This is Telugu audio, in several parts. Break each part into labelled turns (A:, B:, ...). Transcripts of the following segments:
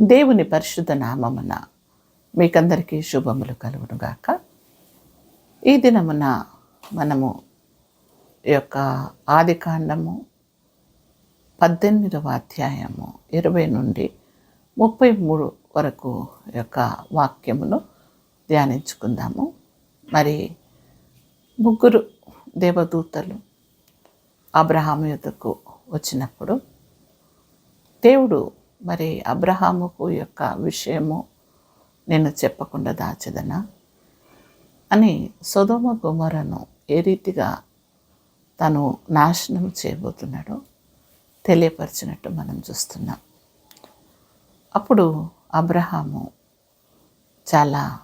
A: దేవుని పరిశుద్ధ నామమున మీకందరికీ శుభములు కలుగునుగాక. ఈ దినమున మనము యొక్క ఆది కాండము పద్దెనిమిదవ అధ్యాయము ఇరవై నుండి ముప్పై మూడు వరకు యొక్క వాక్యమును ధ్యానించుకుందాము. మరి ముగ్గురు దేవదూతలు అబ్రహాము యొద్దకు వచ్చినప్పుడు దేవుడు మరి అబ్రహాముకు యొక్క విషయము నేను చెప్పకుండా దాచదనా? అని సొదోమ గుమరను ఏ రీతిగా తను నాశనం చేయబోతున్నాడో తెలియపరిచినట్టు మనం చూస్తున్నాం. అప్పుడు అబ్రహాము చాలా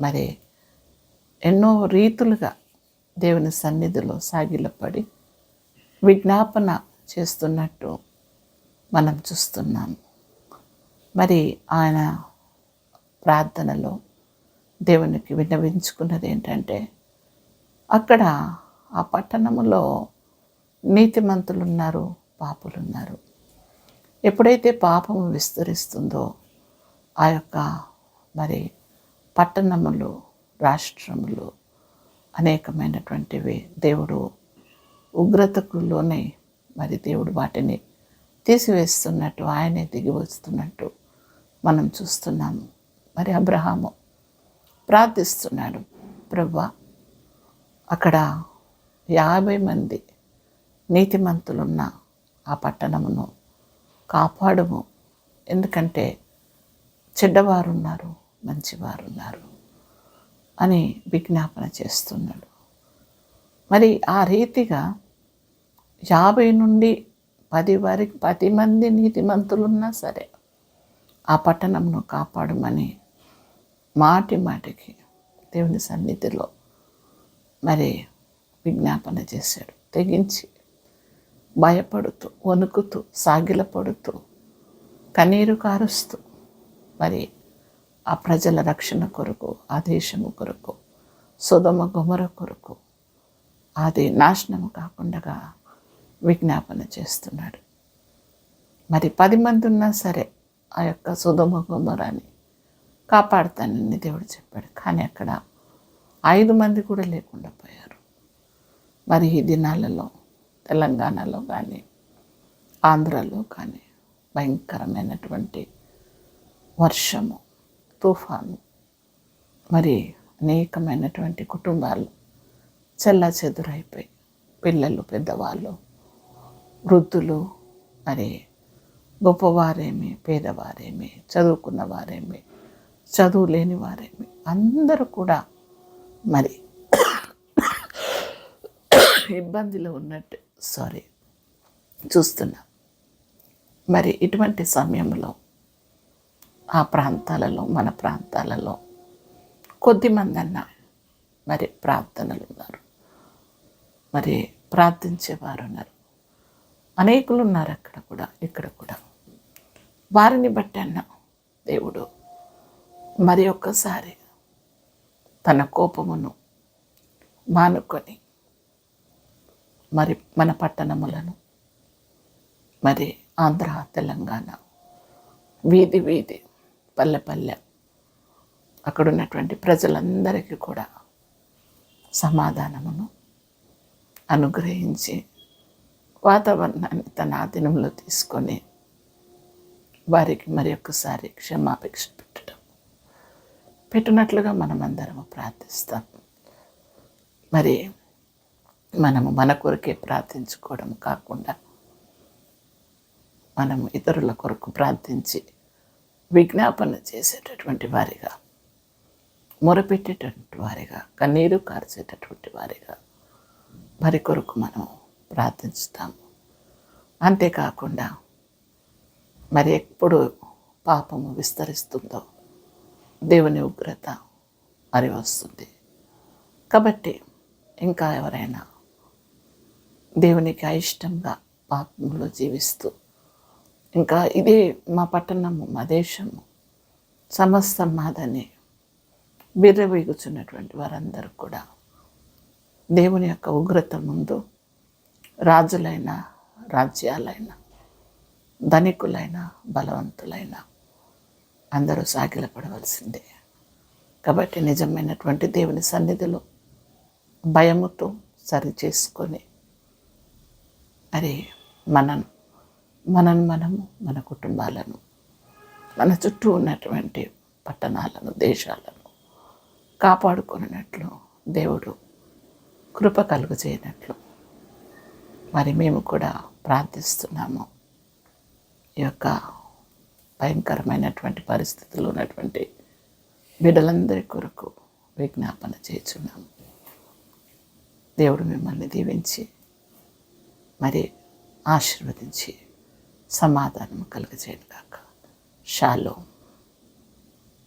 A: మరి ఎన్నో రీతులుగా దేవుని సన్నిధిలో సాగిలపడి విజ్ఞాపన చేస్తున్నట్టు మనం చూస్తున్నాం. మరి ఆయన ప్రార్థనలో దేవునికి విన్నవించుకున్నది ఏంటంటే అక్కడ ఆ పట్టణములో నీతిమంతులు ఉన్నారు పాపులు ఉన్నారు ఎప్పుడైతే పాపము విస్తరిస్తుందో ఆ యొక్క మరి పట్టణములు రాష్ట్రములు అనేకమైనటువంటివి దేవుడు ఉగ్రతకు లోనే మరి దేవుడు వాటిని తీసివేస్తున్నట్టు ఆయనే దిగి వస్తున్నట్టు మనం చూస్తున్నాము. మరి అబ్రహాము ప్రార్థిస్తున్నాడు ప్రభా అక్కడ యాభై మంది నీతిమంతులున్న ఆ పట్టణమును కాపాడము. ఎందుకంటే చెడ్డవారున్నారు మంచివారున్నారు అని విజ్ఞాపన చేస్తున్నాడు. మరి ఆ రీతిగా యాభై నుండి పది వరకు పది మంది నీతిమంతులున్నా సరే ఆ పట్టణంను కాపాడమని మాటి మాటికి దేవుని సన్నిధిలో మరి విజ్ఞాపన చేశాడు. తెగించి భయపడుతూ వణుకుతూ సాగిలపడుతూ కన్నీరు కారుస్తూ మరి ఆ ప్రజల రక్షణ కొరకు ఆ దేశము కొరకు సుధమ గుమర కొరకు అది నాశనము కాకుండా విజ్ఞాపన చేస్తున్నాడు. మరి పది మంది ఉన్నా సరే ఆ యొక్క సుధమ గుమరాన్ని కాపాడుతానని దేవుడు చెప్పాడు. కానీ అక్కడ ఐదు మంది కూడా లేకుండా పోయారు. మరి ఈ దినాలలో తెలంగాణలో కానీ ఆంధ్రాలో కానీ భయంకరమైనటువంటి వర్షము తుఫాను మరి అనేకమైనటువంటి కుటుంబాలు చెల్లా చెదురైపోయి పిల్లలు పెద్దవాళ్ళు వృద్ధులు మరి గొప్పవారేమి పేదవారేమి చదువుకున్న వారేమి చదువు లేని వారేమి అందరూ కూడా మరి ఇబ్బందిలో ఉన్నట్టు సారీ చూస్తున్నాం. మరి ఇటువంటి సమయంలో ఆ ప్రాంతాలలో మన ప్రాంతాలలో కొద్దిమంది అన్న మరి ప్రార్థనలు ఉన్నారు. మరి ప్రార్థించేవారు ఉన్నారు అనేకులు ఉన్నారు అక్కడ కూడా ఇక్కడ కూడా. వారిని బట్టి అన్న దేవుడు మరి ఒక్కసారి తన కోపమును మానుకొని మరి మన పట్టణములను మరి ఆంధ్ర తెలంగాణ వీధి వీధి పల్లె పల్లె అక్కడ ఉన్నటువంటి ప్రజలందరికీ కూడా సమాధానమును అనుగ్రహించి వాతావరణాన్ని తన ఆధీనంలో తీసుకొని వారికి మరి ఒక్కసారి క్షమాపేక్ష పెట్టడం. పెట్టినట్లుగా మనమందరము ప్రార్థిస్తాం. మరి మనము మన కొరకే ప్రార్థించుకోవడం కాకుండా మనము ఇతరుల కొరకు ప్రార్థించి విజ్ఞాపన చేసేటటువంటి వారిగా మొరపెట్టేటటువంటి వారిగా కన్నీరు కార్చేటటువంటి వారిగా వారి కొరకు మనం ప్రార్థిస్తాము. అంతేకాకుండా మరి ఎప్పుడు పాపము విస్తరిస్తుందో దేవుని ఉగ్రత మరి వస్తుంది. కాబట్టి ఇంకా ఎవరైనా దేవునికి అయిష్టంగా పాపంలో జీవిస్తూ ఇంకా ఇదే మా పట్టణము మా దేశము సమస్త మాదని బిర్రవీగుచున్నటువంటి వారందరూ కూడా దేవుని యొక్క ఉగ్రత ముందు రాజులైన రాజ్యాలైన ధనికులైన బలవంతులైన అందరూ సాగిలపడవలసిందే. కాబట్టి నిజమైనటువంటి దేవుని సన్నిధిలో భయముతో సరి చేసుకొని మరి మనం మనను మనము మన కుటుంబాలను మన చుట్టూ ఉన్నటువంటి పట్టణాలను దేశాలను కాపాడుకున్నట్లు దేవుడు కృప కలుగు చేయనట్లు మరి మేము కూడా ప్రార్థిస్తున్నాము. ఈ యొక్క భయంకరమైనటువంటి పరిస్థితుల్లో ఉన్నటువంటి బిడ్డలందరి కొరకు విజ్ఞాపన చేస్తున్నాము. దేవుడు మిమ్మల్ని దీవించి మరి ఆశీర్వదించి సమాధానం కలుగజేయను కాక షాలో.